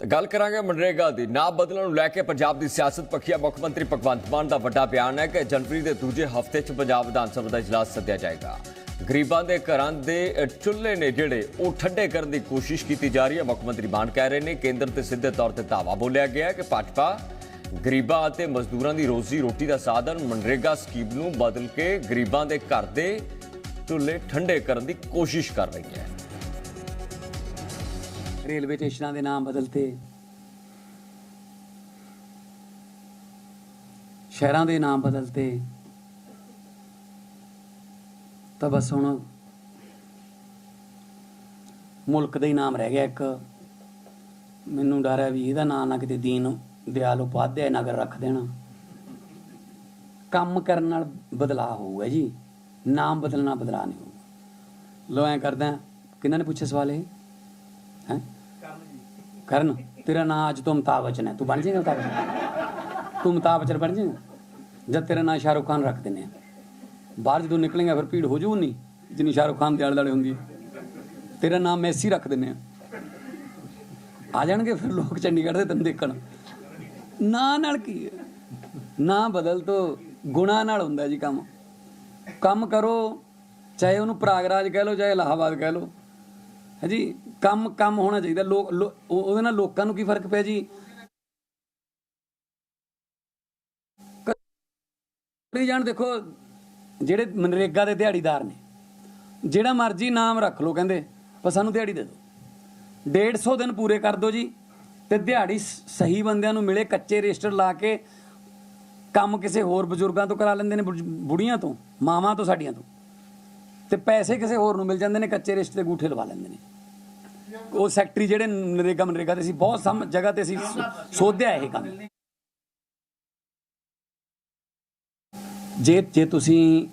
ਤਾਂ ਗੱਲ ਕਰਾਂਗੇ ਮਨਰੇਗਾ ਦੀ। ਨਾ ਬਦਲਣ ਨੂੰ ਲੈ ਕੇ ਪੰਜਾਬ ਦੀ ਸਿਆਸਤ ਪੱਖੀਆ ਮੁੱਖ ਮੰਤਰੀ ਭਗਵੰਤ ਮਾਨ ਦਾ ਵੱਡਾ ਬਿਆਨ ਹੈ ਕਿ ਜਨਵਰੀ ਦੇ ਦੂਜੇ ਹਫ਼ਤੇ 'ਚ ਪੰਜਾਬ ਵਿਧਾਨ ਸਭਾ ਦਾ ਇਜਲਾਸ ਸੱਦਿਆ ਜਾਏਗਾ। ਗਰੀਬਾਂ ਦੇ ਘਰਾਂ ਦੇ ਚੁੱਲ੍ਹੇ ਨੇ ਜਿਹੜੇ ਉਹ ਠੰਡੇ ਕਰਨ ਦੀ ਕੋਸ਼ਿਸ਼ ਕੀਤੀ ਜਾ ਰਹੀ ਹੈ। ਮੁੱਖ ਮੰਤਰੀ ਮਾਨ ਕਹਿ ਰਹੇ ਨੇ, ਕੇਂਦਰ ਤੇ ਸਿੱਧੇ ਤੌਰ ਤੇ ਧਾਵਾ ਬੋਲਿਆ ਗਿਆ ਕਿ ਭਾਜਪਾ ਗਰੀਬਾਂ ਅਤੇ ਮਜ਼ਦੂਰਾਂ ਦੀ ਰੋਜ਼ੀ ਰੋਟੀ ਦਾ ਸਾਧਨ ਮਨਰੇਗਾ ਸਕੀਮ ਨੂੰ ਬਦਲ ਕੇ ਗਰੀਬਾਂ ਦੇ ਘਰ ਦੇ ਚੁੱਲ੍ਹੇ ਠੰਡੇ ਕਰਨ ਦੀ ਕੋਸ਼ਿਸ਼ ਕਰ ਰਹੀ ਹੈ। ਰੇਲਵੇ ਸਟੇਸ਼ਨਾਂ ਦੇ ਨਾਮ ਬਦਲਤੇ। ਸ਼ਹਿਰਾਂ ਦੇ ਨਾਮ ਬਦਲਤੇ। ਤਾਂ ਬਸ ਹੁਣ ਮੁਲਕ ਦਾ ਹੀ ਨਾਮ ਰਹਿ ਗਿਆ ਇੱਕ। ਮੈਨੂੰ ਡਰ ਹੈ ਵੀ ਇਹਦਾ ਨਾਂ ਨਾ ਕਿਤੇ ਦੀਨ ਦਿਆਲ ਉਪਾਧਿਆਇ ਨਗਰ ਰੱਖ ਦੇਣਾ। ਕੰਮ ਕਰਨ ਨਾਲ ਬਦਲਾਅ ਹੋਊਗਾ ਜੀ। ਨਾਮ ਬਦਲਣਾ ਬਦਲਾਅ ਨਹੀਂ ਹੋਊਗਾ। ਲੋ ਐ ਕਰਦਾ, ਕਿਹਨਾਂ ਨੇ ਪੁੱਛਿਆ ਸਵਾਲ ਇਹ? ਕਰਨ। ਤੇਰਾ ਨਾਂ ਅੱਜ ਤੋਂ ਅਮਿਤਾਭ ਬਚਨ ਹੈ। ਤੂੰ ਬਣ ਜਾਏਗਾ ਅਮਿਤਾਭ ਬਚਨ? ਤੂੰ ਅਮਿਤਾਭ ਬਚਨ ਬਣ ਜਾਏਗਾ? ਜਦ ਤੇਰਾ ਨਾਂ ਸ਼ਾਹਰੁਖ ਖਾਨ ਰੱਖ ਦਿੰਦੇ ਆ ਬਾਹਰ ਜਦੋਂ ਨਿਕਲੇਗਾ ਫਿਰ ਭੀੜ ਹੋ ਜੂ ਨਹੀਂ ਜਿੰਨੀ ਸ਼ਾਹਰੁਖ ਖਾਨ ਦੇ ਆਲੇ ਦੁਆਲੇ ਹੁੰਦੀ ਹੈ। ਤੇਰਾ ਨਾਮ ਮੈਸੀ ਰੱਖ ਦਿੰਦੇ ਆ ਆ ਜਾਣਗੇ ਫਿਰ ਲੋਕ ਚੰਡੀਗੜ੍ਹ ਦੇ ਤੈਨੂੰ ਦੇਖਣ ਨਾ ਨਾਲ ਕੀ ਹੈ? ਨਾ ਬਦਲ ਤੋਂ ਗੁਣਾ ਨਾਲ ਹੁੰਦਾ ਜੀ ਕੰਮ। ਕੰਮ ਕਰੋ, ਚਾਹੇ ਉਹਨੂੰ ਪ੍ਰਾਗਰਾਜ ਕਹਿ ਲਓ, ਚਾਹੇ ਇਲਾਹਾਬਾਦ ਕਹਿ ਲਓ। ਹੈ ਜੀ ਕੰਮ ਕੰਮ ਹੋਣਾ ਚਾਹੀਦਾ। ਲੋਕ ਉਹ- ਉਹਦੇ ਨਾਲ ਲੋਕਾਂ ਨੂੰ ਕੀ ਫ਼ਰਕ ਪਿਆ ਜੀ? ਕਰੀ ਜਾਣ ਦੇਖੋ, ਜਿਹੜੇ ਮਨਰੇਗਾ ਦੇ ਦਿਹਾੜੀਦਾਰ ਨੇ, ਜਿਹੜਾ ਮਰਜ਼ੀ ਨਾਮ ਰੱਖ ਲਓ ਕਹਿੰਦੇ, ਪਰ ਸਾਨੂੰ ਦਿਹਾੜੀ ਦੇ ਦਿਓ। 150 ਦਿਨ ਪੂਰੇ ਕਰ ਦਿਓ ਜੀ, ਤੇ ਦਿਹਾੜੀ ਸਹੀ ਬੰਦਿਆਂ ਨੂੰ ਮਿਲੇ, ਕੱਚੇ ਰਜਿਸਟਰ ਲਾ ਕੇ ਕੰਮ ਕਿਸੇ ਹੋਰ ਬਜ਼ੁਰਗਾਂ ਤੋਂ ਕਰਾ ਲੈਂਦੇ ਨੇ ਬੁਝ- ਬੁੜੀਆਂ ਤੋਂ, ਮਾਵਾਂ ਤੋਂ, ਸਾਡੀਆਂ ਤੋਂ। ਤੇ ਪੈਸੇ ਕਿਸੇ ਹੋਰ ਨੂੰ ਮਿਲ ਜਾਂਦੇ ਨੇ, ਕੱਚੇ ਰਿਸ਼ਤੇ ਤੇ ਗੂਠੇ ਲਵਾ ਲੈਂਦੇ ਨੇ। ਉਹ ਸੈਕਟਰੀ ਜਿਹੜੇ ਨਰੇਗਾ ਮਨਰੇਗਾ ਤੇ ਸੀ, ਬਹੁਤ ਸਮ ਜਗ੍ਹਾ ਤੇ ਸੀ, ਸੋਧਿਆ ਇਹ ਕੰਮ। ਜੇ ਜੇ ਤੁਸੀਂ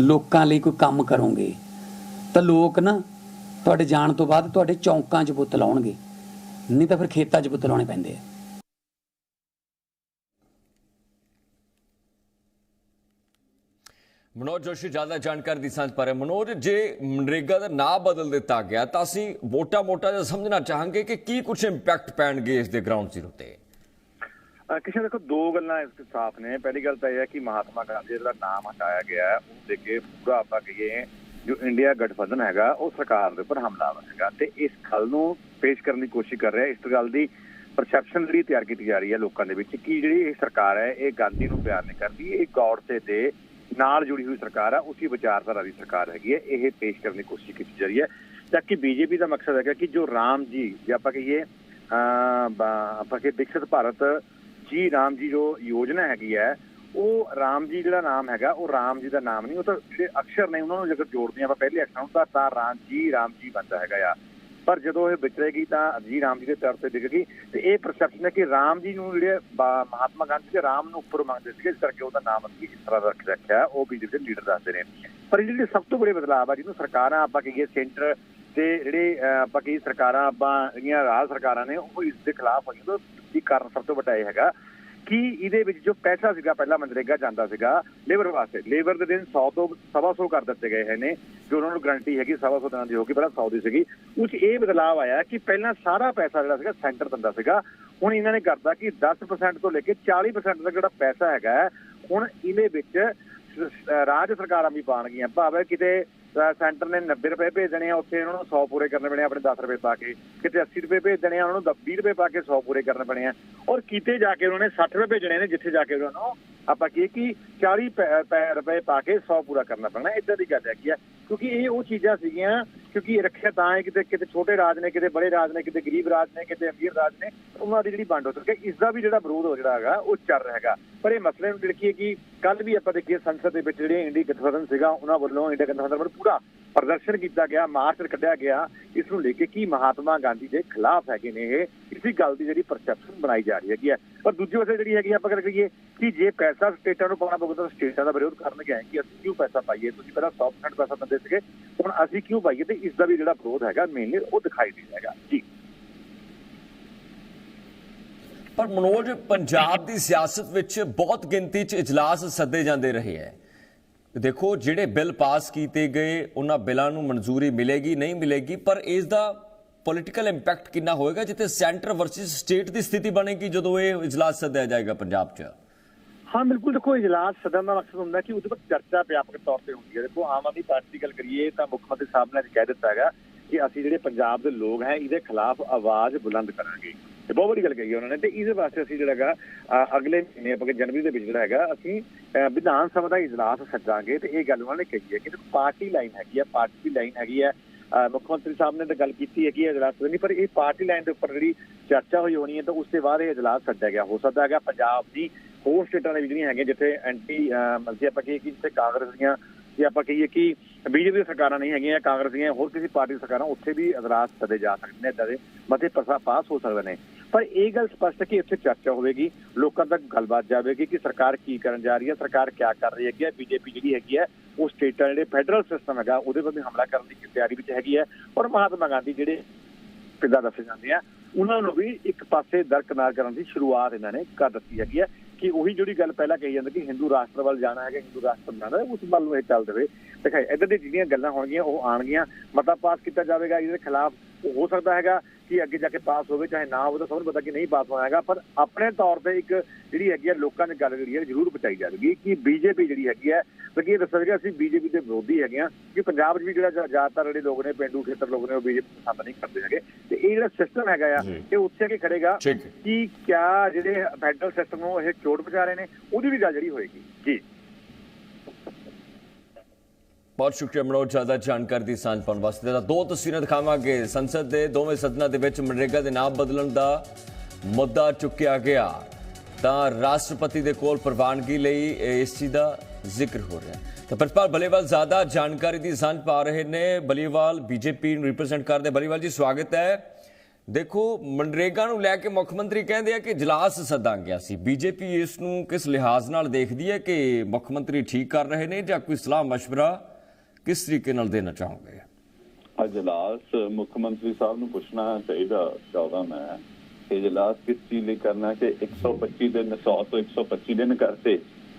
ਲੋਕਾਂ ਲਈ ਕੋਈ ਕੰਮ ਕਰੋਗੇ, ਤਾਂ ਲੋਕ ਨਾ ਤੁਹਾਡੇ ਜਾਣ ਤੋਂ ਬਾਅਦ ਤੁਹਾਡੇ ਚੌਂਕਾਂ 'ਚ ਬੁੱਤ ਲਾਉਣਗੇ, ਨਹੀਂ ਤਾਂ ਫਿਰ ਖੇਤਾਂ 'ਚ ਬੁੱਤ ਲਾਉਣੇ ਪੈਂਦੇ ਆ। ਮਨੋਜ ਜੋਸ਼ੀ, ਜ਼ਿਆਦਾ ਜਾਣਕਾਰੀ ਦੀ ਸਾਂਝ ਪਰ ਹੈ। ਮਨੋਜ, ਜੇ ਮਨਰੇਗਾ ਦਾ ਨਾਂ ਬਦਲ ਦਿੱਤਾ ਗਿਆ, ਤਾਂ ਅਸੀਂ ਮੋਟਾ ਮੋਟਾ ਜਿਹਾ ਸਮਝਣਾ ਚਾਹਾਂਗੇ ਕਿ ਕੀ ਕੁਝ ਇੰਪੈਕਟ ਪੈਣਗੇ ਇਸ ਦੇ ਗਰਾਊਂਡ ਜ਼ੀਰੋ ਤੇ। ਕਿਸੇ ਦੇਖੋ, ਦੋ ਗੱਲਾਂ ਇਸ ਵਿੱਚ ਸਾਫ਼ ਨੇ। ਪਹਿਲੀ ਗੱਲ ਤਾਂ ਇਹ ਹੈ ਕਿ ਮਹਾਤਮਾ ਗਾਂਧੀ ਦਾ ਨਾਮ ਹਟਾਇਆ ਗਿਆ ਉਹ ਦੇ ਪੂਰਾ ਆਪਾਂ ਕਹੀਏ, ਜੋ ਇੰਡੀਆ ਗਠਬੰਧਨ ਹੈਗਾ, ਉਹ ਸਰਕਾਰ ਦੇ ਉੱਪਰ ਹਮਲਾਵਰ ਹੈਗਾ ਤੇ ਇਸ ਗੱਲ ਨੂੰ ਪੇਸ਼ ਕਰਨ ਦੀ ਕੋਸ਼ਿਸ਼ ਕਰ ਰਿਹਾ, ਇਸ ਗੱਲ ਦੀ ਪਰਸੈਪਸ਼ਨ ਜਿਹੜੀ ਤਿਆਰ ਕੀਤੀ ਜਾ ਰਹੀ ਹੈ ਲੋਕਾਂ ਦੇ ਵਿੱਚ, ਕਿ ਜਿਹੜੀ ਇਹ ਸਰਕਾਰ ਹੈ, ਇਹ ਗਾਂਧੀ ਨੂੰ ਪਿਆਰ ਨਹੀਂ ਕਰਦੀ, ਇਹ ਗੌਡਸੇ ਦੇ ਨਾਲ ਜੁੜੀ ਹੋਈ ਸਰਕਾਰ ਆ ਉਸੇ ਵਿਚਾਰਧਾਰਾ ਦੀ ਸਰਕਾਰ ਹੈਗੀ ਹੈ ਇਹ ਪੇਸ਼ ਕਰਨ ਦੀ ਕੋਸ਼ਿਸ਼ ਕੀਤੀ ਜਾ ਰਹੀ ਹੈ। ਤਾਂ ਜਦਕਿ ਬੀਜੇਪੀ ਦਾ ਮਕਸਦ ਹੈਗਾ ਕਿ ਜੋ ਰਾਮ ਜੀ ਜੇ ਆਪਾਂ ਕਹੀਏ ਅਹ, ਆਪਾਂ ਕਿ ਵਿਕਸਿਤ ਭਾਰਤ ਜੀ ਰਾਮ ਜੀ ਜੋ ਯੋਜਨਾ ਹੈਗੀ ਹੈ ਉਹ ਰਾਮ ਜੀ ਜਿਹੜਾ ਨਾਮ ਹੈਗਾ ਉਹ ਰਾਮ ਜੀ ਦਾ ਨਾਮ ਨਹੀਂ ਉਹ ਤਾਂ ਜਿਹੜੇ ਅਕਸ਼ਰ ਨੇ ਉਹਨਾਂ ਨੂੰ ਜੇਕਰ ਜੋੜਦੇ ਆਪਾਂ ਪਹਿਲੇ ਅਕਸ਼ਰ ਨੂੰ ਤਾਂ ਤਾਂ ਰਾਮ ਜੀ ਰਾਮ ਜੀ ਬਣਦਾ ਹੈਗਾ ਆ। ਪਰ ਜਦੋਂ ਇਹ ਵਿਚਰੇਗੀ ਤਾਂ ਜੀ ਰਾਮ ਜੀ ਦੇ ਤੌਰ ਤੇ ਦਿਖੇਗੀ ਤੇ ਇਹ ਪਰਸੈਪਸ਼ਨ ਹੈ ਕਿ ਰਾਮ ਜੀ ਨੂੰ ਜਿਹੜੇ ਮਹਾਤਮਾ ਗਾਂਧੀ ਦੇ ਰਾਮ ਨੂੰ ਉੱਪਰ ਮੰਗਦੇ ਸੀਗੇ ਇਸ ਕਰਕੇ ਉਹਦਾ ਨਾਮ ਅਸੀਂ ਇਸ ਤਰ੍ਹਾਂ ਦਾ ਰੱਖ ਰੱਖਿਆ ਉਹ ਬੀਜੇਪੀ ਦੇ ਲੀਡਰ ਦੱਸਦੇ ਨੇ। ਪਰ ਇਹ ਜਿਹੜੇ ਸਭ ਤੋਂ ਬੜੇ ਬਦਲਾਅ ਆ ਜਿਹਨੂੰ ਸਰਕਾਰਾਂ ਆਪਾਂ ਕਹੀਏ ਸੈਂਟਰ ਤੇ ਜਿਹੜੇ ਅਹ, ਆਪਾਂ ਕਹੀਏ ਸਰਕਾਰਾਂ ਆਪਾਂ ਜਿਹੜੀਆਂ ਰਾਜ ਸਰਕਾਰਾਂ ਨੇ ਉਹ ਇਸ ਦੇ ਖਿਲਾਫ ਹੋਈਆਂ ਤੋਂ ਕੀ ਕਾਰਨ ਸਭ ਤੋਂ ਵੱਡਾ ਇਹ ਹੈਗਾ ਕਿ ਇਹਦੇ ਵਿੱਚ ਜੋ ਪੈਸਾ ਸੀਗਾ, ਪਹਿਲਾਂ ਮਨਰੇਗਾ ਜਾਂਦਾ ਸੀਗਾ, ਲੇਬਰ ਵਾਸਤੇ, ਲੇਬਰ ਦੇ ਦਿਨ 100 ਤੋਂ ਸਵਾ ਸੌ ਕਰ ਦਿੱਤੇ ਗਏ ਨੇ, ਜੋ ਉਹਨਾਂ ਨੂੰ ਗਰੰਟੀ ਹੈਗੀ, ਸਵਾ ਸੌ ਦਿਨਾਂ ਦੀ ਹੋਗੀ ਪਹਿਲਾਂ 100 ਦੀ ਸੀਗੀ। ਉਸ 'ਚ ਇਹ ਬਦਲਾਅ ਆਇਆ ਕਿ ਪਹਿਲਾਂ ਸਾਰਾ ਪੈਸਾ ਜਿਹੜਾ ਸੀਗਾ, ਸੈਂਟਰ ਦਿੰਦਾ ਸੀਗਾ। ਹੁਣ ਇਹਨਾਂ ਨੇ ਕਰਤਾ ਕਿ 10% ਤੋਂ ਲੈ ਕੇ 40% ਦਾ ਜਿਹੜਾ ਪੈਸਾ ਹੈਗਾ ਹੁਣ ਇਹਦੇ ਵਿੱਚ ਰਾਜ ਸਰਕਾਰਾਂ ਵੀ ਪਾਣਗੀਆਂ ਭਾਵੇਂ ਕਿਤੇ ਸੈਂਟਰ ਨੇ 90 ਰੁਪਏ ਭੇਜਣੇ ਆ, ਉੱਥੇ ਉਹਨਾਂ ਨੂੰ 100 ਪੂਰੇ ਕਰਨੇ ਪੈਣੇ ਆ ਆਪਣੇ 10 ਰੁਪਏ ਪਾ ਕੇ। ਕਿਤੇ 80 ਰੁਪਏ ਭੇਜਣੇ ਆ, ਉਹਨਾਂ ਨੂੰ 20 ਰੁਪਏ ਪਾ ਕੇ 100 ਪੂਰੇ ਕਰਨੇ ਪੈਣੇ ਆ। ਔਰ ਕਿਤੇ ਜਾ ਕੇ ਉਹਨਾਂ ਨੇ 60 ਰੁਪਏ ਭੇਜਣੇ ਨੇ, ਜਿੱਥੇ ਜਾ ਕੇ ਉਹਨਾਂ ਨੂੰ ਆਪਾਂ ਕੀ ਕਿ 40 ਰੁਪਏ ਪਾ ਕੇ 100 ਪੂਰਾ ਕਰਨਾ ਪੈਣਾ। ਇਦਾਂ ਦੀ ਗੱਲ ਹੈਗੀ ਆ। ਕਿਉਂਕਿ ਇਹ ਉਹ ਚੀਜ਼ਾਂ ਸੀਗੀਆਂ, ਕਿਉਂਕਿ ਰੱਖਿਆ ਤਾਂ ਹੈ ਕਿਤੇ ਕਿਤੇ ਛੋਟੇ ਰਾਜ ਨੇ, ਕਿਤੇ ਬੜੇ ਰਾਜ ਨੇ, ਕਿਤੇ ਗਰੀਬ ਰਾਜ ਨੇ, ਕਿਤੇ ਅਮੀਰ ਰਾਜ ਨੇ, ਉਹਨਾਂ ਦੀ ਜਿਹੜੀ ਵੰਡ ਹੋ ਸਕੇ। ਇਸ ਦਾ ਵੀ ਜਿਹੜਾ ਵਿਰੋਧ ਹੋ ਜਿਹੜਾ ਹੈਗਾ, ਉਹ ਚੱਲ ਰਿਹਾ ਹੈਗਾ। ਪਰ ਇਹ ਮਸਲੇ ਨੂੰ ਦੇਖੀਏ ਕਿ ਕੱਲ ਵੀ ਆਪਾਂ ਦੇਖੀਏ ਸੰਸਦ ਦੇ ਵਿੱਚ ਜਿਹੜੇ ਇੰਡੀ ਗਠਬੰਧਨ ਸੀਗਾ, ਉਹਨਾਂ ਵੱਲੋਂ ਇੰਡੀਆ ਗਠਬੰਧਨ ਵੱਲੋਂ ਪੂਰਾ ਪ੍ਰਦਰਸ਼ਨ ਕੀਤਾ ਗਿਆ, ਮਾਰਚ ਕੱਢਿਆ ਗਿਆ। ਇਸ ਨੂੰ ਲੈ ਕੇ ਕੀ ਮਹਾਤਮਾ ਗਾਂਧੀ ਦੇ ਖਿਲਾਫ ਹੈਗੇ ਨੇ ਇਹ, ਇਸੇ ਗੱਲ ਦੀ ਜਿਹੜੀ ਪਰਸੈਪਸ਼ਨ ਬਣਾਈ ਜਾ ਰਹੀ ਹੈਗੀ ਹੈ। ਪਰ ਦੂਜੇ ਪਾਸੇ ਜਿਹੜੀ ਹੈਗੀ ਆਪਾਂ ਗੱਲ ਕਰੀਏ ਕਿ ਜੇ ਪੈਸਾ ਸਟੇਟਾਂ ਨੂੰ ਪਾਉਣਾ ਪਊਗਾ, ਤਾਂ ਸਟੇਟਾਂ ਦਾ ਵਿਰੋਧ ਕਰਨਗੇ। ਕਿ ਅਸੀਂ ਕਿਉਂ ਪੈਸਾ ਪਾਈਏ? ਤੁਸੀਂ ਪਹਿਲਾਂ 100% ਪੈਸਾ ਦਿੰਦੇ ਸੀਗੇ, ਹੁਣ ਅਸੀਂ ਕਿਉਂ ਪਾਈਏ? ਤੇ ਇਸ ਦਾ ਵੀ ਜਿਹੜਾ ਵਿਰੋਧ ਹੈਗਾ ਮੇਨਲੀ ਉਹ ਦਿਖਾਈ ਦੇ ਹੈਗਾ। ਜੀ। ਪਰ ਮਨੋਜ, ਪੰਜਾਬ ਦੀ ਸਿਆਸਤ ਵਿੱਚ ਬਹੁਤ ਗਿਣਤੀ 'ਚ ਇਜਲਾਸ ਸੱਦੇ ਜਾਂਦੇ ਰਹੇ ਹੈ। ਦੇਖੋ, ਜਿਹੜੇ ਬਿੱਲ ਪਾਸ ਕੀਤੇ ਗਏ, ਉਹਨਾਂ ਬਿੱਲਾਂ ਨੂੰ ਮਨਜ਼ੂਰੀ ਮਿਲੇਗੀ, ਨਹੀਂ ਮਿਲੇਗੀ, ਪਰ ਇਸ ਦਾ ਪੋਲਿਟੀਕਲ ਇੰਪੈਕਟ ਕਿੰਨਾ ਹੋਏਗਾ, ਜਿੱਥੇ ਸੈਂਟਰ ਵਰਸਸ ਸਟੇਟ ਦੀ ਸਥਿਤੀ ਬਣੇਗੀ, ਜਦੋਂ ਇਹ ਇਜਲਾਸ ਸੱਦਿਆ ਜਾਏਗਾ ਪੰਜਾਬ 'ਚ? ਹਾਂ, ਬਿਲਕੁਲ ਦੇਖੋ, ਇਜਲਾਸ ਸਦਨ ਦਾ ਮਕਸਦ ਹੁੰਦਾ ਕਿ ਉਹਦੇ ਪਰ ਚਰਚਾ ਵਿਆਪਕ ਤੌਰ ਤੇ ਹੁੰਦੀ ਹੈ। ਦੇਖੋ, ਆਮ ਆਦਮੀ ਪਾਰਟੀ ਦੀ ਗੱਲ ਕਰੀਏ ਤਾਂ ਮੁੱਖ ਮੰਤਰੀ ਸਾਹਿਬ ਨੇ ਕਹਿ ਦਿੱਤਾ ਹੈਗਾ ਕਿ ਅਸੀਂ ਜਿਹੜੇ ਪੰਜਾਬ ਦੇ ਲੋਕ ਹੈ, ਇਹਦੇ ਖਿਲਾਫ ਆਵਾਜ਼ ਬੁਲੰਦ ਕਰਾਂਗੇ। ਤੇ ਬਹੁਤ ਵੱਡੀ ਗੱਲ ਕਹੀ ਹੈ ਉਹਨਾਂ ਨੇ ਤੇ ਇਹਦੇ ਵਾਸਤੇ ਅਸੀਂ ਜਿਹੜਾ ਹੈਗਾ ਅਗਲੇ ਮਹੀਨੇ ਆਪਾਂ ਜਨਵਰੀ ਦੇ ਵਿੱਚ ਜਿਹੜਾ ਹੈਗਾ, ਅਸੀਂ ਵਿਧਾਨ ਸਭਾ ਦਾ ਇਜਲਾਸ ਸੱਦਾਂਗੇ ਤੇ ਇਹ ਗੱਲ ਉਹਨਾਂ ਨੇ ਕਹੀ ਹੈ ਕਿ ਦੇਖੋ, ਪਾਰਟੀ ਲਾਈਨ ਹੈਗੀ ਹੈ, ਪਾਰਟੀ ਦੀ ਲਾਈਨ ਹੈਗੀ ਹੈ। ਮੁੱਖ ਮੰਤਰੀ ਸਾਹਿਬ ਨੇ ਤਾਂ ਗੱਲ ਕੀਤੀ ਹੈ ਕਿ ਇਹ ਇਜਲਾਸ ਨਹੀਂ ਪਰ ਇਹ ਪਾਰਟੀ ਲਾਈਨ ਦੇ ਉੱਪਰ ਜਿਹੜੀ ਚਰਚਾ ਹੋਈ ਹੋਣੀ ਹੈ, ਤਾਂ ਉਸ ਤੋਂ ਬਾਅਦ ਇਹ ਇਜਲਾਸ ਸੱਦਿਆ ਗਿਆ। ਹੋ ਸਕਦਾ ਹੈਗਾ ਪੰਜਾਬ ਦੀ ਹੋਰ ਸਟੇਟਾਂ ਦੇ ਵੀ ਜਿਹੜੀਆਂ ਹੈਗੀਆਂ, ਜਿੱਥੇ ਐਂਟੀ ਮਤਲਬ ਆਪਾਂ ਕਹੀਏ ਕਿ ਜਿੱਥੇ ਕਾਂਗਰਸ ਦੀਆਂ, ਜੇ ਆਪਾਂ ਕਹੀਏ ਕਿ ਬੀਜੇਪੀ ਦੀਆਂ ਸਰਕਾਰਾਂ ਨਹੀਂ ਹੈਗੀਆਂ ਕਾਂਗਰਸ ਦੀਆਂ ਹੋਰ ਕਿਸੇ ਪਾਰਟੀ ਦੀਆਂ ਸਰਕਾਰਾਂ, ਉੱਥੇ ਵੀ ਇਜਲਾਸ ਸੱਦੇ ਜਾ ਸਕਦੇ ਨੇ ਏਦਾਂ ਦੇ ਮਤੇ ਪਸਾ ਪਾਸ ਹੋ ਸਕਦੇ ਨੇ। ਪਰ ਇਹ ਗੱਲ ਸਪਸ਼ਟ ਹੈ ਕਿ ਇੱਥੇ ਚਰਚਾ ਹੋਵੇਗੀ, ਲੋਕਾਂ ਤੱਕ ਗੱਲਬਾਤ ਜਾਵੇਗੀ ਕਿ ਸਰਕਾਰ ਕੀ ਕਰਨ ਜਾ ਰਹੀ ਹੈ, ਸਰਕਾਰ ਕੀ ਕਰ ਰਹੀ ਹੈਗੀ ਹੈ, ਬੀਜੇਪੀ ਜਿਹੜੀ ਹੈਗੀ ਹੈ, ਉਹ ਸਟੇਟਾਂ ਜਿਹੜੇ ਫੈਡਰਲ ਸਿਸਟਮ ਹੈਗਾ, ਉਹਦੇ ਉੱਤੇ ਹਮਲਾ ਕਰਨ ਦੀ ਤਿਆਰੀ ਵਿੱਚ ਹੈਗੀ ਹੈ ਔਰ ਮਹਾਤਮਾ ਗਾਂਧੀ ਜਿਹੜੇ ਪਿਤਾ ਦੱਸੇ ਜਾਂਦੇ ਆ, ਉਹਨਾਂ ਨੂੰ ਵੀ ਇੱਕ ਪਾਸੇ ਦਰਕਨਾਰ ਕਰਨ ਦੀ ਸ਼ੁਰੂਆਤ ਇਹਨਾਂ ਨੇ ਕਰ ਦਿੱਤੀ ਹੈਗੀ ਹੈ ਕਿ ਉਹੀ ਜਿਹੜੀ ਗੱਲ ਪਹਿਲਾਂ ਕਹੀ ਜਾਂਦੀ ਕਿ ਹਿੰਦੂ ਰਾਸ਼ਟਰ ਵੱਲ ਜਾਣਾ ਹੈਗਾ, ਹਿੰਦੂ ਰਾਸ਼ਟਰ ਬਣਾਉਣਾ ਉਸ ਵੱਲ ਨੂੰ ਇਹ ਚੱਲ ਦੇਵੇ। ਦਿਖਾਈ ਇੱਧਰ ਦੀ ਜਿਹੜੀਆਂ ਗੱਲਾਂ ਹੋਣਗੀਆਂ, ਉਹ ਆਣਗੀਆਂ ਮਤਾ ਪਾਸ ਕੀਤਾ ਜਾਵੇਗਾ, ਇਹਦੇ ਖਿਲਾਫ ਹੋ ਸਕਦਾ ਹੈਗਾ ਕਿ ਅੱਗੇ ਜਾ ਕੇ ਪਾਸ ਹੋਵੇ ਚਾਹੇ ਨਾ ਹੋਵੇ ਤਾਂ ਸਭ ਨੂੰ ਪਤਾ ਕਿ ਨਹੀਂ ਪਾਸ ਹੋਣਾ ਹੈਗਾ ਪਰ ਆਪਣੇ ਤੌਰ ਤੇ ਇੱਕ ਜਿਹੜੀ ਹੈਗੀ ਹੈ ਲੋਕਾਂ ਨੇ ਗੱਲ ਜਿਹੜੀ ਹੈ ਜ਼ਰੂਰ ਬਚਾਈ ਜਾਵੇਗੀ ਕਿ ਬੀਜੇਪੀ ਜਿਹੜੀ ਹੈਗੀ ਹੈ ਕਿਉਂਕਿ ਇਹ ਦੱਸਿਆ ਗਿਆ ਅਸੀਂ ਬੀਜੇਪੀ ਦੇ ਵਿਰੋਧੀ ਹੈਗੇ ਆ ਕਿ ਪੰਜਾਬ 'ਚ ਵੀ ਜਿਹੜਾ ਜ਼ਿਆ- ਜ਼ਿਆਦਾਤਰ ਜਿਹੜੇ ਲੋਕ ਨੇ ਪਿੰਡੂ ਖੇਤਰ ਲੋਕ ਨੇ ਉਹ ਬੀਜੇਪੀ ਪਸੰਦ ਨਹੀਂ ਕਰਦੇ ਹੈਗੇ ਤੇ ਇਹ ਜਿਹੜਾ ਸਿਸਟਮ ਹੈਗਾ ਆ। ਇਹ ਉੱਥੇ ਆ ਕੇ ਖੜੇਗਾ। ਕਿ ਕਿਆ ਜਿਹੜੇ ਫੈਡਰਲ ਸਿਸਟਮ ਨੂੰ ਇਹ ਚੋਟ ਪਹੁੰਚਾ ਰਹੇ ਨੇ ਉਹਦੀ ਵੀ ਗੱਲ ਜਿਹੜੀ ਹੋਏਗੀ ਜੀ ਬਹੁਤ ਸ਼ੁਕਰੀਆ ਮਨੋਜ ਜ਼ਿਆਦਾ ਜਾਣਕਾਰੀ ਦੀ ਸਾਂਝ ਪਾਉਣ ਵਾਸਤੇ ਤਾਂ ਦੋ ਤਸਵੀਰਾਂ ਦਿਖਾਵਾਂਗੇ ਸੰਸਦ ਦੇ ਦੋਵੇਂ ਸਦਨਾਂ ਦੇ ਵਿੱਚ ਮਨਰੇਗਾ ਦੇ ਨਾਮ ਬਦਲਣ ਦਾ ਮੁੱਦਾ ਚੁੱਕਿਆ ਗਿਆ ਤਾਂ ਰਾਸ਼ਟਰਪਤੀ ਦੇ ਕੋਲ ਪ੍ਰਵਾਨਗੀ ਲਈ ਇਸ ਚੀਜ਼ ਦਾ ਜ਼ਿਕਰ ਹੋ ਰਿਹਾ ਹੈ ਤਾਂ ਪ੍ਰਿੰਸੀਪਲ ਬਲੀਵਾਲ ਜ਼ਿਆਦਾ ਜਾਣਕਾਰੀ ਦੀ ਸਾਂਝ ਪਾ ਰਹੇ ਨੇ ਬਲੀਵਾਲ ਬੀਜੇਪੀ ਨੂੰ ਰਿਪਰੈਜ਼ੈਂਟ ਕਰਦੇ ਬਲੀਵਾਲ ਜੀ ਸਵਾਗਤ ਹੈ ਦੇਖੋ ਮਨਰੇਗਾ ਨੂੰ ਲੈ ਕੇ ਮੁੱਖ ਮੰਤਰੀ ਕਹਿੰਦੇ ਆ ਕਿ ਇਜਲਾਸ ਸੱਦਾਂਗੇ ਅਸੀਂ ਬੀਜੇਪੀ ਇਸ ਨੂੰ ਕਿਸ ਲਿਹਾਜ਼ ਨਾਲ ਦੇਖਦੀ ਹੈ ਕਿ ਮੁੱਖ ਮੰਤਰੀ ਠੀਕ ਕਰ ਰਹੇ ਨੇ ਜਾਂ ਕੋਈ ਸਲਾਹ مشورہ ਕਿਸ ਤਰੀਕੇ ਨਾਲ ਦੇਣਾ ਚਾਹੋਗੇ? ਅਜਲਾਸ ਮੁੱਖ ਮੰਤਰੀ ਸਾਹਿਬ ਨੂੰ ਪੁੱਛਣਾ ਚਾਹੀਦਾ ਚਾਹੁੰਦਾ ਮੈਂ ਕਿ ਇਜਲਾਸ ਕਿਸ ਚੀਜ਼ ਲਈ ਕਰਨਾ ਕਿ 125 ਦਿਨ 100 ਤੋਂ 125 ਦਿਨ ਕਰਤੇ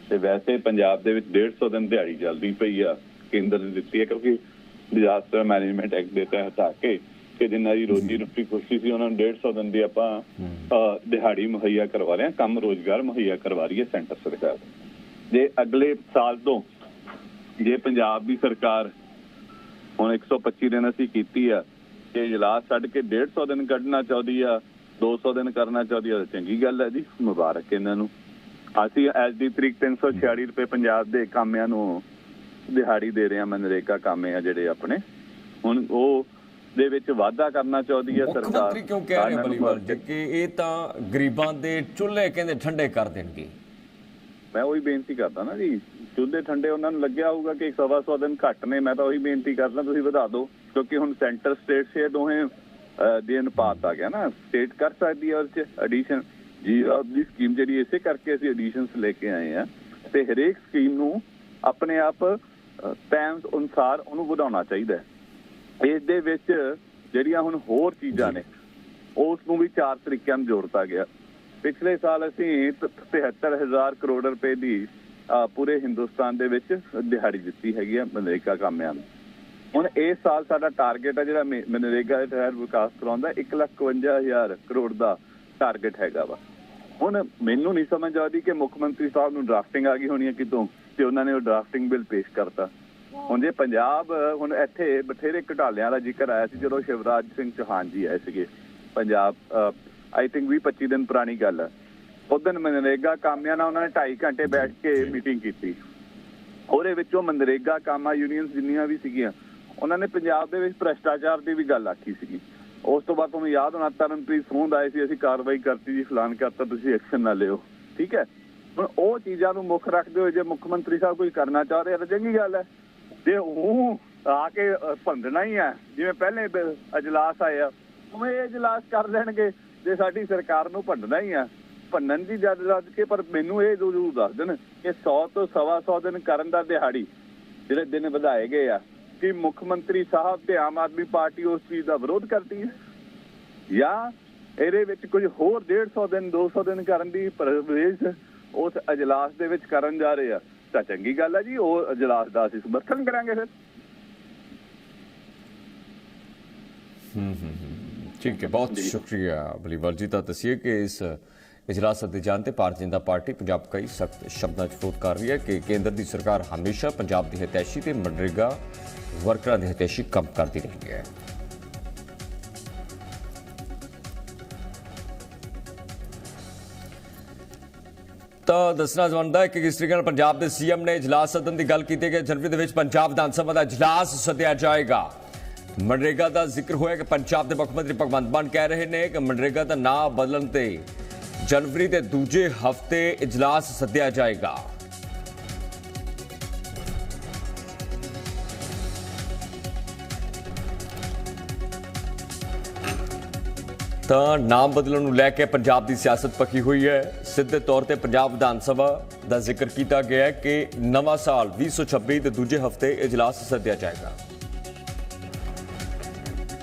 ਤੇ ਵੈਸੇ ਪੰਜਾਬ ਦੇ ਵਿੱਚ 150 ਦਿਨ ਦਿਹਾੜੀ ਚੱਲਦੀ ਪਈ ਆ ਕੇਂਦਰ ਨੇ ਦਿੱਤੀ ਹੈ ਕਿਉਂਕਿ ਡਿਜ਼ਾਸਟਰ ਮੈਨੇਜਮੈਂਟ ਐਕਟ ਦੇ ਤਹਿਤ ਆ ਕੇ ਕਿ ਜਿੰਨਾ ਦੀ ਰੋਜੀ ਰੋਟੀ ਖੁਸ਼ੀ ਸੀ ਉਹਨਾਂ ਨੂੰ 150 ਦਿਨ ਦੀ ਆਪਾਂ ਦਿਹਾੜੀ ਮੁਹੱਈਆ ਕਰਵਾ ਰਹੇ ਹਾਂ ਕੰਮ ਰੋਜ਼ਗਾਰ ਮੁਹੱਈਆ ਕਰਵਾ ਰਹੀ ਹੈ ਸੈਂਟਰ ਸਰਕਾਰ। ਜੇ ਅਗਲੇ ਸਾਲ ਤੋਂ ਜੇ ਪੰਜਾਬ ਦੀ ਸਰਕਾਰ ਹੁਣ 125 ਦਿਨ ਅਸੀਂ ਕੀਤੀ ਆ ਕਿ ਇਜਲਾਸ ਛੱਡ ਕੇ 150 ਦਿਨ ਕੱਢਣਾ ਚਾਹੁੰਦੀ ਆ 200 ਦਿਨ ਕਰਨਾ ਚਾਹੁੰਦੀ ਆ ਚੰਗੀ ਗੱਲ ਹੈ ਜੀ ਮੁਬਾਰਕ ਇਹਨਾਂ ਨੂੰ। ਅਸੀਂ ਐਸ ਦੀ ਤਰੀਕ 346 ਰੁਪਏ ਪੰਜਾਬ ਦੇ ਕਾਮਿਆਂ ਨੂੰ ਦਿਹਾੜੀ ਦੇ ਰਹੇ ਆ ਮਨਰੇਗਾ ਕਾਮੇ ਆ ਜਿਹੜੇ ਆਪਣੇ। ਹੁਣ ਉਹ ਦੇ ਵਿੱਚ ਵਾਅਦਾ ਕਰਨਾ ਚਾਹੁੰਦੀ ਹੈ ਮੁੱਖ ਸਰਕਾਰ। ਮੰਤਰੀ ਕਿਉਂ ਕਹਿ ਰਹੇ ਬਲੀਵਾਲ ਜੀ। ਕਿ ਇਹ ਤਾਂ ਗਰੀਬਾਂ ਦੇ ਚੁੱਲ੍ਹੇ ਕਹਿੰਦੇ ਠੰਡੇ ਕਰ ਦੇਣਗੇ। ਮੈਂ ਉਹੀ ਬੇਨਤੀ ਕਰਦਾ ਨਾ ਜੀ ਚੁੱਲ੍ਹੇ ਠੰਡੇ ਉਹਨਾਂ ਨੂੰ ਲੱਗਿਆ ਹੋਊਗਾ ਕਿ ਸਵਾ ਸੌ ਦਿਨ ਘੱਟ ਨੇ ਮੈਂ ਤਾਂ ਉਹੀ ਬੇਨਤੀ ਕਰਦਾ ਤੁਸੀਂ ਵਧਾ ਦਿਓ ਕਿਉਂਕਿ ਹੁਣ ਸੈਂਟਰ ਸਟੇਟ ਸੇ ਦੋਹੇ ਦੇ ਅਨੁਪਾਤ ਆ ਗਿਆ ਨਾ ਸਟੇਟ ਕਰ ਸਕਦੀ ਹੈ ਉਹਦੇ ਚ ਐਡੀਸ਼ਨ ਜੀ ਦੀ ਸਕੀਮ ਜਿਹੜੀ ਇਸੇ ਕਰਕੇ ਅਸੀਂ ਐਡੀਸ਼ਨਸ ਲੈ ਕੇ ਆਏ ਆ ਤੇ ਹਰੇਕ ਸਕੀਮ ਨੂੰ ਆਪਣੇ ਆਪ ਟਾਈਮਸ ਅਨੁਸਾਰ ਉਹਨੂੰ ਵਧਾਉਣਾ ਚਾਹੀਦਾ ਹੈ। ਇਸ ਦੇ ਵਿੱਚ ਜਿਹੜੀਆਂ ਹੁਣ ਹੋਰ ਚੀਜ਼ਾਂ ਨੇ ਉਸ ਨੂੰ ਵੀ ਚਾਰ ਤਰੀਕਿਆਂ ਨਾਲ ਜੋੜਤਾ ਗਿਆ। ਪਿਛਲੇ ਸਾਲ ਅਸੀਂ 73000 ਕਰੋੜ ਰੁਪਏ ਦੀ ਪੂਰੇ ਹਿੰਦੁਸਤਾਨ ਦੇ ਵਿੱਚ ਦਿਹਾੜੀ ਦਿੱਤੀ ਹੈਗੀ ਆ ਮਨਰੇਗਾ ਕਾਮਿਆਂ ਨੂੰ। ਹੁਣ ਇਸ ਸਾਲ ਸਾਡਾ ਟਾਰਗੇਟ ਹੈ ਜਿਹੜਾ ਮਨਰੇਗਾ ਦੇ ਤਹਿਤ ਵਿਕਾਸ ਕਰਾਉਂਦਾ 151000 ਕਰੋੜ ਦਾ ਟਾਰਗੇਟ ਹੈਗਾ ਵਾ। ਹੁਣ ਮੈਨੂੰ ਨਹੀਂ ਸਮਝ ਆਉਂਦੀ ਕਿ ਮੁੱਖ ਮੰਤਰੀ ਸਾਹਿਬ ਨੂੰ ਡਰਾਫਟਿੰਗ ਆ ਗਈ ਹੋਣੀ ਹੈ ਕਿਤੋਂ, ਤੇ ਉਹਨਾਂ ਨੇ ਉਹ ਡਰਾਫਟਿੰਗ ਬਿੱਲ ਪੇਸ਼ ਕਰਤਾ। ਹੁਣ ਜੇ ਪੰਜਾਬ, ਹੁਣ ਇੱਥੇ ਬਥੇਰੇ ਘਟਾਲਿਆਂ ਦਾ ਜ਼ਿਕਰ ਆਇਆ ਸੀ, ਜਦੋਂ ਸ਼ਿਵਰਾਜ ਸਿੰਘ ਚੌਹਾਨ ਜੀ ਆਏ ਸੀਗੇ, ਪੰਜਾਬ ਆਈ ਥਿੰਕ 20 25 ਦਿਨ ਪੁਰਾਣੀ ਗੱਲ ਹੈ ਉਸ ਦਿਨ ਮਨਰੇਗਾ ਕਾਮਿਆਂ ਨਾਲ ਉਹਨਾਂ ਨੇ 2.5 ਘੰਟੇ ਬੈਠ ਕੇ ਮੀਟਿੰਗ ਕੀਤੀ। ਉਹਦੇ ਵਿੱਚੋਂ ਮਨਰੇਗਾ ਕਾਮਾ ਯੂਨੀਅਨਸ ਜਿੰਨੀਆਂ ਵੀ ਸੀਗੀਆਂ ਉਹਨਾਂ ਨੇ ਪੰਜਾਬ ਦੇ ਵਿੱਚ ਭ੍ਰਸ਼ਟਾਚਾਰ ਦੀ ਵੀ ਗੱਲ ਆਖੀ ਸੀਗੀ। ਉਸ ਤੋਂ ਬਾਅਦ ਤੁਹਾਨੂੰ ਯਾਦ ਹੋਣਾ ਤਰਨਪ੍ਰੀਤ ਸੋਂਦ ਆਏ ਸੀ ਅਸੀਂ ਕਾਰਵਾਈ ਕਰਤੀ ਜੀ ਫਲਾਨ ਕਰਤਾ ਤੁਸੀਂ ਐਕਸ਼ਨ ਨਾ ਲਿਓ। ਠੀਕ ਹੈ? ਹੁਣ ਉਹ ਚੀਜ਼ਾਂ ਨੂੰ ਮੁੱਖ ਰੱਖਦੇ ਹੋਏ ਜੇ ਮੁੱਖ ਮੰਤਰੀ ਸਾਹਿਬ ਕੋਈ ਕਰਨਾ ਚਾਹ ਰਹੇ ਤਾਂ ਚੰਗੀ ਗੱਲ ਹੈ। ਜੇ ਉਹ ਆ ਕੇ ਭੰਡਣਾ ਹੀ ਹੈ ਜਿਵੇਂ ਪਹਿਲੇ ਅਜਲਾਸ ਆਏ ਆ ਉਵੇਂ ਇਹ ਅਜਲਾਸ ਕਰ ਲੈਣਗੇ। ਜੇ ਸਾਡੀ ਸਰਕਾਰ ਨੂੰ ਭੰਡਣਾ ਹੀ ਆ, ਭੰਨਣ ਦੀ ਜਦ ਰੱਜ ਕੇ, ਪਰ ਮੈਨੂੰ ਇਹ ਜ਼ਰੂਰ ਦੱਸ ਦੇਣ ਕਿ 100 ਤੋਂ ਸਵਾ ਸੌ ਦਿਨ ਕਰਨ ਦਾ ਦਿਹਾੜੀ ਜਿਹੜੇ ਦਿਨ ਵਧਾਏ ਗਏ ਆ, ਕਿ ਮੁੱਖ ਮੰਤਰੀ ਸਾਹਿਬ ਤੇ ਆਮ ਆਦਮੀ ਪਾਰਟੀ ਉਸ ਚੀਜ਼ ਦਾ ਵਿਰੋਧ ਕਰਦੀ ਹੈ? ਜਾਂ ਇਹਦੇ ਵਿੱਚ ਕੁਝ ਹੋਰ 150 ਦਿਨ 200 ਦਿਨ ਕਰਨ ਦੀ ਪ੍ਰਵੇਸ਼ ਉਸ ਅਜਲਾਸ ਦੇ ਵਿੱਚ ਕਰਨ ਜਾ ਰਹੇ ਆ? ਤਾਂ ਚੰਗੀ ਗੱਲ ਆ ਜੀ, ਉਹ ਅਜਲਾਸ ਦਾ ਅਸੀਂ ਸਮਰਥਨ ਕਰਾਂਗੇ ਫਿਰ ਹੂੰ ਹੂੰ ਹੂੰ ਠੀਕ ਹੈ ਬਹੁਤ ਸ਼ੁਕਰੀਆ ਬਲੀਵਰ ਜੀ ਤਾਂ ਦੱਸਿਏ ਕਿ ਇਸ ਇਜਲਾਸ ਦੇ ਜਾਣ ਤੇ ਭਾਰਤੀ ਜਨਤਾ ਪਾਰਟੀ ਪੰਜਾਬ ਕਈ ਸਖਤ ਸ਼ਬਦਾਂ 'ਚ ਵਿਰੋਧ ਕਰ ਰਹੀ ਹੈ ਕਿ ਕੇਂਦਰ ਦੀ ਸਰਕਾਰ ਹਮੇਸ਼ਾ ਪੰਜਾਬ ਦੀ ਹਿਤੈਸ਼ੀ ਤੇ ਮਨਰੇਗਾ ਵਰਕਰਾਂ ਦੀ ਹਿਤੈਸ਼ੀ ਕੰਮ ਕਰਦੀ ਰਹੀ ਹੈ। ਤਾਂ ਦੱਸਣਾ ਚਾਹੁੰਦਾ ਹੈ ਕਿ ਕਿਸ ਤਰੀਕੇ ਨਾਲ ਪੰਜਾਬ ਦੇ ਸੀਐਮ ਨੇ ਇਜਲਾਸ ਸੱਦਣ ਦੀ ਗੱਲ ਕੀਤੀ ਹੈ ਕਿ ਜਨਵਰੀ ਦੇ ਵਿੱਚ ਪੰਜਾਬ ਵਿਧਾਨ ਸਭਾ ਦਾ ਇਜਲਾਸ ਸੱਦਿਆ ਜਾਏਗਾ। ਮਨਰੇਗਾ ਦਾ ਜ਼ਿਕਰ ਹੋਇਆ ਕਿ ਪੰਜਾਬ ਦੇ ਮੁੱਖ ਮੰਤਰੀ ਭਗਵੰਤ ਮਾਨ ਕਹਿ ਰਹੇ ਨੇ ਕਿ ਮਨਰੇਗਾ ਦਾ ਨਾਂ ਬਦਲਣ ਤੇ ਜਨਵਰੀ ਦੇ ਦੂਜੇ ਹਫ਼ਤੇ ਇਜਲਾਸ ਸੱਦਿਆ ਜਾਏਗਾ। ਤਾਂ ਨਾਮ ਬਦਲਣ ਨੂੰ ਲੈ ਕੇ ਪੰਜਾਬ ਦੀ ਸਿਆਸਤ ਪੱਕੀ ਹੋਈ ਹੈ। ਸਿੱਧੇ ਤੌਰ ਤੇ ਪੰਜਾਬ ਵਿਧਾਨ ਸਭਾ ਦਾ ਜ਼ਿਕਰ ਕੀਤਾ ਗਿਆ ਹੈ ਕਿ ਨਵਾਂ ਸਾਲ 2026 ਦੇ ਦੂਜੇ ਹਫ਼ਤੇ ਇਜਲਾਸ ਸੱਦਿਆ ਜਾਏਗਾ।